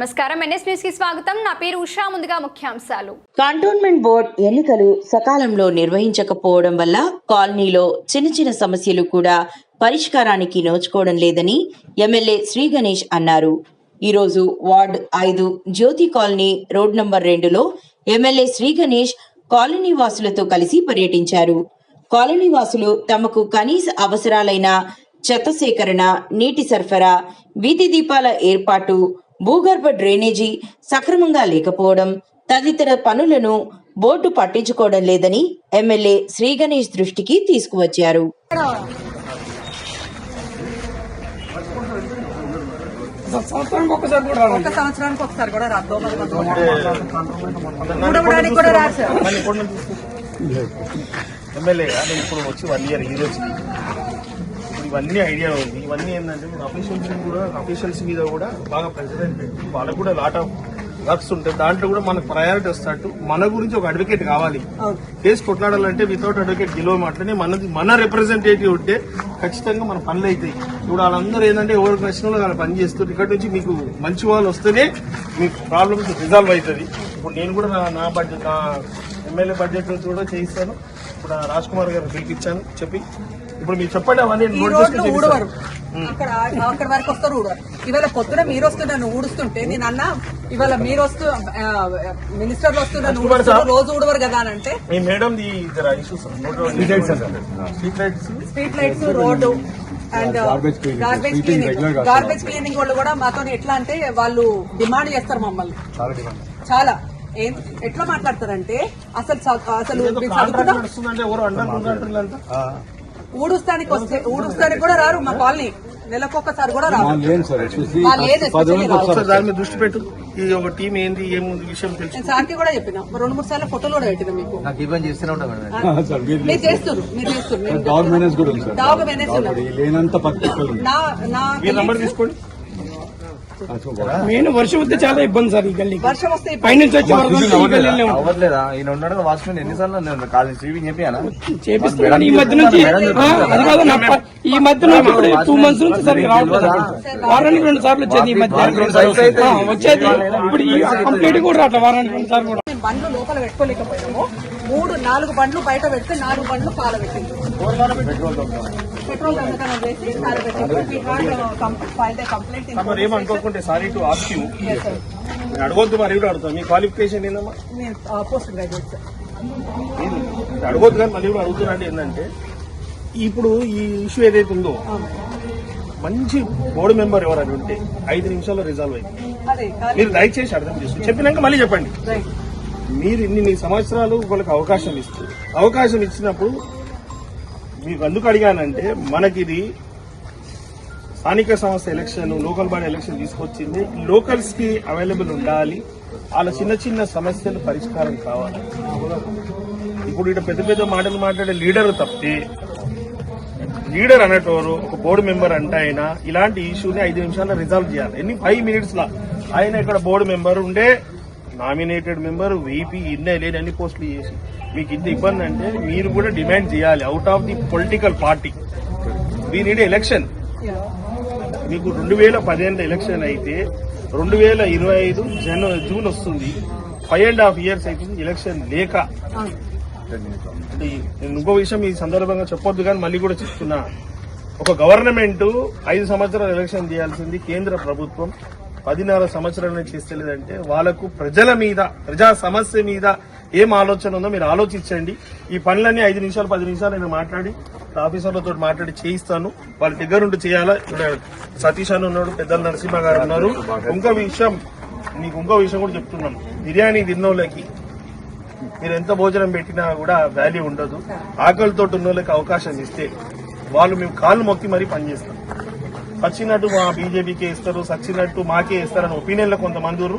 నమస్కారం. ఎన్ఎస్ న్యూస్కి స్వాగతం. నా పేరు ఉషా. ముందుగా ముఖ్యాంశాలు. కంటోన్మెంట్ బోర్డ్ ఎన్నికలు సకాలంలో నిర్వహించకపోవడం వల్ల కాలనీలో చిన్న చిన్న సమస్యలు కూడా పరిష్కారానికి నోచుకోవడం లేదని ఎమ్మెల్యే శ్రీ గణేష్ అన్నారు. ఈరోజు వార్డ్ ఐదు జ్యోతి కాలనీ రోడ్ నంబర్ రెండులో ఎమ్మెల్యే శ్రీ గణేష్ కాలనీ వాసులతో కలిసి పర్యటించారు. కాలనీ వాసులు తమకు కనీస అవసరాలైన చెత్త సేకరణ నీటి సరఫరా వీధి దీపాల ఏర్పాటు భూగర్భ డ్రైనేజీ సక్రమంగా లేకపోవడం తదితర పనులను బోర్డు పట్టించుకోవడం లేదని ఎమ్మెల్యే శ్రీ గణేష్ దృష్టికి తీసుకువచ్చారు. సంవత్సరానికి ఒక్కసారి కూడా రావాలి. ఒక సంవత్సరానికి ఒకసారి కూడా రాదు. దోమలు ఊడవడానికి కూడా రాదు. సార్. నన్ను ఇప్పుడు వచ్చి వన్ ఇయర్ ఈ రోజు ఇవన్నీ ఐడియా ఉంది. ఇవన్నీ ఏంటంటే ఇప్పుడు అఫీషియల్స్ కూడా అఫీషియల్స్ మీద కూడా బాగా ప్రెసిడెంట్ పెట్టి వాళ్ళకు కూడా లాట్ ఆఫ్ వర్క్స్ ఉంటాయి. దాంట్లో కూడా మనకు ప్రయారిటీ వస్తట్టు మన గురించి ఒక అడ్వకేట్ కావాలి. కేసు కొట్లాడాలంటే వితౌట్ అడ్వకేట్ గెలవమాటనే మనది మన రిప్రజెంటేటివ్ ఉంటే ఖచ్చితంగా మన పనులు అవుతాయి ఇప్పుడు వాళ్ళందరూ ఏంటంటే ఎవరికి నచ్చిన వాళ్ళు పని చేస్తారు. ఇక్కడ నుంచి మీకు మంచి వాళ్ళు వస్తేనే మీ ప్రాబ్లమ్స్ రిజాల్వ్ అవుతుంది. ఇప్పుడు నేను కూడా నా నా బడ్జెట్ నా ఎమ్మెల్యే బడ్జెట్ కూడా చేయిస్తాను. ఇప్పుడు రాజ్ కుమార్ గారు పిలిపించాను చెప్పి. ఇప్పుడు మీరు చెప్పండి అవన్నీ ఊడవరు. అక్కడ అక్కడ వరకు వస్తారు ఊడవరు. ఇవాళ పొద్దున మీరు వస్తున్నారు ఊడుస్తుంటే నేను అన్న ఇవాళ మీరు వస్తూ మినిస్టర్లు సార్. రోజు ఊడవరు కదా అని అంటే? మీ మేడం ది జర issues street lights street lights road and. Garbage cleaning garbage cleaning వాళ్ళు కూడా మాతో ఎట్లా అంటే వాళ్ళు డిమాండ్ చేస్తారు మమ్మల్ని. చాలా. ఏం ఎట్లా మాట్లాడతారంటే అసలు అసలు ఊడుస్తానికి వస్తే ఊడుస్తానికి కూడా రారు మా కాలనీ. నెలకొకసారి కూడా దాని మీద దృష్టి పెట్టు. ఈ ఒక టీం ఏంది ఏముంది విషయం తెలుసు. నేను సార్కి కూడా చెప్పిన. రెండు మూడు సార్లు ఫోటోలు కూడా పెట్టిన మీకు. నాకు ఇబ్బంది చేస్తూనే ఉంటాం మేడం. సార్ మీరు డాగ్ మేనేజ్ కూడా ఉంది డాగ్ లేనంత నా నా మీ నంబర్ తీసుకోండి. మెయిన్ వర్షం వస్తే చాలా ఇబ్బంది సార్ ఈ గల్లీకి. వర్షం వస్తే పైనుంచి వచ్చే వరకు ఈ గల్లీలో అవ్వట్లేదా? ఈయన ఉన్నాడు వాచ్మెన్ ఎన్నిసార్లు నేను కాలేజ్ స్వీపింగ్ చెప్పానా చేపిస్తున్నాను ఈ మధ్య నుంచి అది కాదు ప- ఈ మధ్య నుంచి ఇప్పుడు టూ మంత్స్ నుంచి సరిగ్గా రావట్లేదు వారానికి రెండు సార్లు వచ్చేది ఈ మధ్య. వచ్చేది. ఇప్పుడు ఈ కంప్లీట్ కూడా రావట్లేదు వారానికి రెండు సార్లు కూడా. బండ్లు లోపల పెట్టుకోలేకపోయాము. మూడు నాలుగు బండ్లు బయట పెడితే నాలుగు బండ్లు పాల పెట్టింది పెట్రోల్ దొంగతనం చేసి పాల పెట్టింది complaint sorry to ask you అడగొద్దు మరి కూడా అడుగుతాను మీ క్వాలిఫికేషన్ ఏందమ్మా? పోస్ట్ గ్రాడ్యుయేట్ అడగొద్దు కానీ మళ్ళీ కూడా ఏంటంటే ఇప్పుడు ఈ ఇష్యూ ఏదైతే ఉందో మంచి బోర్డు మెంబర్ ఎవరైనా ఉంటే ఐదు నిమిషాల్లో రిజాల్వ్ అయింది మీరు దయచేసి అర్థం చేసుకోండి చెప్పినాక మళ్ళీ చెప్పండి. మీరు ఇన్ని సంవత్సరాలు వాళ్ళకి అవకాశం ఇస్తే అవకాశం ఇచ్చినప్పుడు మీకు ఎందుకు అడిగానంటే మనకిది స్థానిక సంస్థ ఎలక్షన్ లోకల్ బాడీ ఎలక్షన్ తీసుకొచ్చింది. లోకల్స్కి అవైలబుల్ ఉండాలి. వాళ్ళ చిన్న చిన్న సమస్యలు పరిష్కారం కావాలి. ఇప్పుడు ఇటు పెద్ద పెద్ద మాటలు మాట్లాడే లీడర్ తప్పితే లీడర్ అనేటోరు ఒక బోర్డు మెంబర్ అంటే ఆయన ఇలాంటి ఇష్యూని ఐదు నిమిషాల్లో రిజాల్వ్ చేయాలి. ఎన్ని ఫైవ్ మినిట్స్ లా ఆయన ఇక్కడ బోర్డు మెంబర్ ఉండే నామినేటెడ్ మెంబర్ వీపీ ఇన్నే లేని అన్ని పోస్టులు చేసి. మీకు ఇంత ఇబ్బంది అంటే మీరు కూడా డిమాండ్ చేయాలి. Out of the political party we need election మీకు రెండు వేల పదిహేను ఎలక్షన్ అయితే రెండు వేల ఇరవై ఐదు జన జూన్ వస్తుంది. ఫైవ్ అండ్ హాఫ్ ఇయర్స్ అయిపోయింది ఎలక్షన్ లేక. అంటే నేను ఇంకో విషయం ఈ సందర్భంగా చెప్పొద్దు కానీ మళ్ళీ కూడా చెప్తున్నా. ఒక గవర్నమెంట్ ఐదు సంవత్సరాలు ఎలక్షన్ చేయాల్సింది కేంద్ర ప్రభుత్వం. పదిన్నర సంవత్సరాలు చేస్తలేదంటే వాళ్ళకు ప్రజల మీద ప్రజా సమస్య మీద ఏం ఆలోచన ఉందో మీరు ఆలోచించండి. ఈ పనులన్నీ ఐదు నిమిషాలు పది నిమిషాలు నేను మాట్లాడి ఆఫీసర్లతో మాట్లాడి చేయిస్తాను. వాళ్ళ దగ్గర ఉండి చేయాలా? ఇక్కడ సతీష్ అని ఉన్నాడు పెద్దల నరసింహ గారు ఉన్నారు. ఇంకో విషయం నీకు ఇంకో విషయం కూడా చెప్తున్నాం బిర్యానీ తిన్నోళ్ళకి మీరు ఎంత భోజనం పెట్టినా కూడా వాల్యూ ఉండదు. ఆకలితో ఉన్న వాళ్ళకి అవకాశం ఇస్తే వాళ్ళు మేము కాళ్ళు మొక్కి మరీ పనిచేస్తాం. సచ్చినట్టు మా బీజేపీకే ఇస్తారు సచ్చినట్టు మాకే ఇస్తారని ఒపీనియన్లో కొంతమంది ఉన్నారు.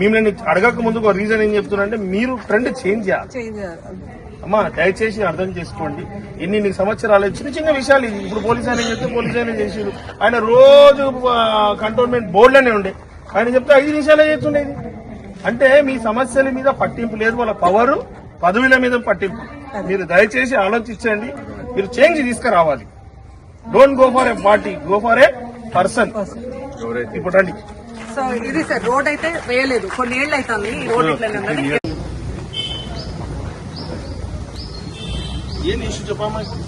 మిమ్మల్ని అడగక ముందు ఒక రీజన్ ఏం చెప్తున్నారంటే మీరు ట్రెండ్ చేంజ్ చేయాలి. అమ్మా దయచేసి అర్థం చేసుకోండి. ఎన్ని ఇన్ని సంవత్సరాలు చిన్న చిన్న విషయాలు ఇవి. ఇప్పుడు పోలీస్ ఆయన చెప్తే పోలీస్ ఆయన చేసిరు ఆయన రోజు కంటోన్మెంట్ బోర్డులోనే ఉండే. ఆయన చెప్తే ఐదు నిమిషాలే చేస్తుండేది. అంటే మీ సమస్యల మీద పట్టింపు లేదు. వాళ్ళ పవర్ పదవుల మీద పట్టింపు. మీరు దయచేసి ఆలోచించండి. మీరు చేంజ్ తీసుకురావాలి. Don't go for a party go for a person ఇప్పుడు రండి. సో ఇది సార్ రోడ్ అయితే వేయలేదు. కొన్ని ఏళ్ళు అవుతుంది ఈ రోడ్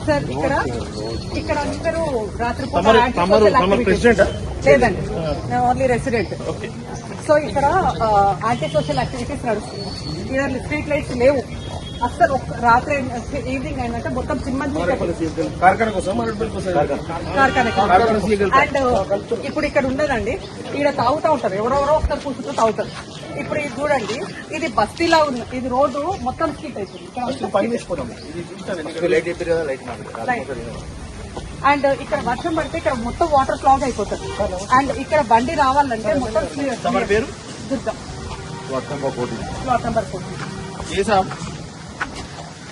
సార్ ఇక్కడ ఇక్కడ అందరూ రాత్రి లేదండి. Only resident okay. సో ఇక్కడ యాంటీ సోషల్ యాక్టివిటీస్ నడుస్తున్నాయి. ఇక్కడ స్ట్రీట్ లైట్స్ లేవు. అస్సలు రాత్రి ఈవినింగ్ అయినాక మొత్తం కోసం అండ్ ఇప్పుడు ఇక్కడ ఉండదండి. ఇక్కడ తాగుతా ఉంటారు. ఎవరెవరో ఒకసారి కూర్చుంటూ తాగుతారు. ఇప్పుడు ఇది చూడండి. ఇది బస్తీలా ఉంది. ఇది రోడ్డు మొత్తం స్ట్రీట్ అవుతుంది. అండ్. ఇక్కడ వర్షం పడితే ఇక్కడ మొత్తం వాటర్ క్లాగ్ అయిపోతుంది. అండ్ ఇక్కడ బండి రావాలంటే మొత్తం దుర్గా. నెంబర్ సాబ్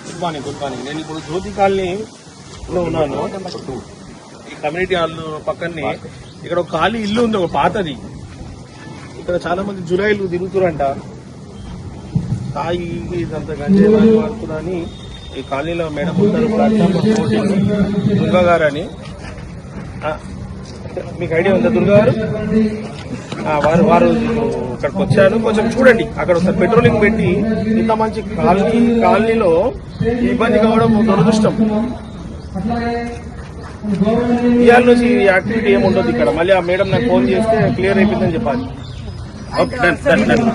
గుడ్ మార్నింగ్ గుడ్ మార్నింగ్. నేను ఇప్పుడు జ్యోతి కాలనీలో ఉన్నాను. ఈ కమ్యూనిటీ హాల్ పక్కనే ఇక్కడ ఒక ఖాళీ ఇల్లు ఉంది ఒక పాతది. ఇక్కడ చాలా మంది జులైలు తిరుగుతురంట. తాయి ఇదంతా గంజాయి ఈ కాలనీలో మేడం ఉంటారు దుర్గా గారు అని. మీకు ఐడియా ఉందా దుర్గా గారు? వారు వారు ఇక్కడికి వచ్చారు. కొంచెం చూడండి. అక్కడ ఒకసారి పెట్రోలింగ్ పెట్టి ఇంత మంచి కాలనీ కాలనీలో ఇబ్బంది కావడం దురదృష్టం. ఇవాళ నుంచి యాక్టివిటీ ఏమి ఉండదు ఇక్కడ. మళ్ళీ ఆ మేడం నాకు ఫోన్ చేస్తే క్లియర్ అయిపోయిందని చెప్పాలి. Okay done done done.